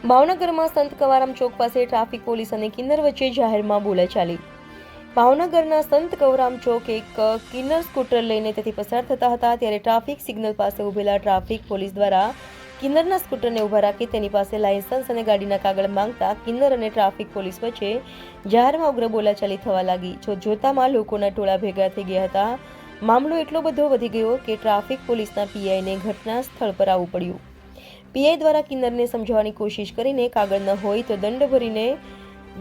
ભાવનગરમાં સંત કવારામ ચોક પાસે ટ્રાફિક પોલીસ અને કિન્નર વચ્ચે જાહેરમાં બોલાચાલી. ભાવનગરના સંત કવરામ ચોક એક કિન્નર સ્કૂટર લઈને તેથી પસાર થતા હતા ત્યારે ટ્રાફિક સિગ્નલ પાસે ઉભેલા ટ્રાફિક પોલીસ દ્વારા કિન્નરના સ્કૂટરને ઊભા રાખી તેની પાસે લાયસન્સ અને ગાડીના કાગળ માંગતા કિન્નર અને ટ્રાફિક પોલીસ વચ્ચે જાહેરમાં ઉગ્ર બોલાચાલી થવા લાગી. જો જોતામાં લોકોના ટોળા ભેગા થઈ ગયા હતા, મામલો એટલો બધો વધી ગયો કે ટ્રાફિક પોલીસના પીઆઈને ઘટના સ્થળ પર આવવું પડ્યું. પીઆઈ દ્વારા કિન્નરને સમજાવવાની કોશિશ કરીને કાગળ ન હોય તો દંડ ભરીને,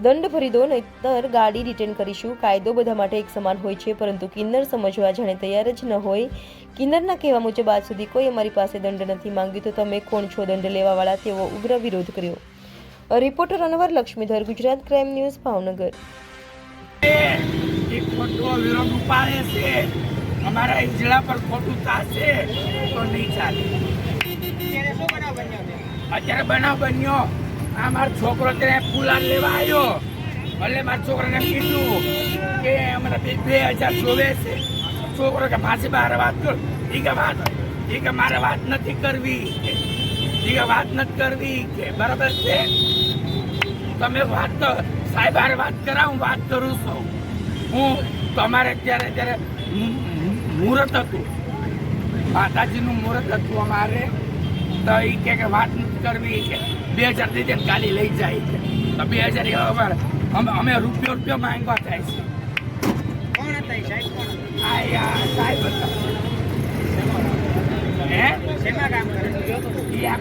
દંડ ભરી દો નહીતર ગાડી રિટર્ન કરીશું. કાયદો બધા માટે એક સમાન હોય છે, પરંતુ કિન્નર સમજવા જાણે તૈયાર જ ન હોય. કિન્નરના કહેવા મુજબ આજ સુધી કોઈ અમારી પાસે દંડ નથી માંગ્યું, તો તમે કોણ છો દંડ લેવાવાળા? તેવો ઉગ્ર વિરોધ કર્યો. Reporter Anwar Laxmidhar, Gujarat crime news, Bhavnagar. અમારા ઇજડા પર ખોટું થશે તો નહીં ચાલે. અત્યારે બનાવ બન્યો આ મારો છોકરો ત્યાં ફૂલાર લેવા આવ્યો. એટલે મારા છોકરાને કીધું કે અમારા બે બે હજાર જોવે છે. છોકરો કે પાછી બહાર વાત કર. એ કે વાત એ કે મારે વાત નથી કરવી. એ કે વાત નથી કરવી. કે બરાબર છે? તમે વાત તો સાહેબ, હારે વાત કરા હું વાત કરું છું. હું તમારે ત્યારે ત્યારે મુહૂર્ત હતું. માતાજીનું મુહૂર્ત હતું અમારે. તો એ કે કે વાત નથી કરવી કે બે હજાર દીધે ગાડી લઈ જાય છે તો બે હજાર એવા અમે અમે રૂપિયો રૂપિયો માંગવા થાય છે. કોણ હતા સાહેબ? કોણ? આ યા સાહેબ હતા. હે? શેમાં કામ કરે? છે? ઈ આ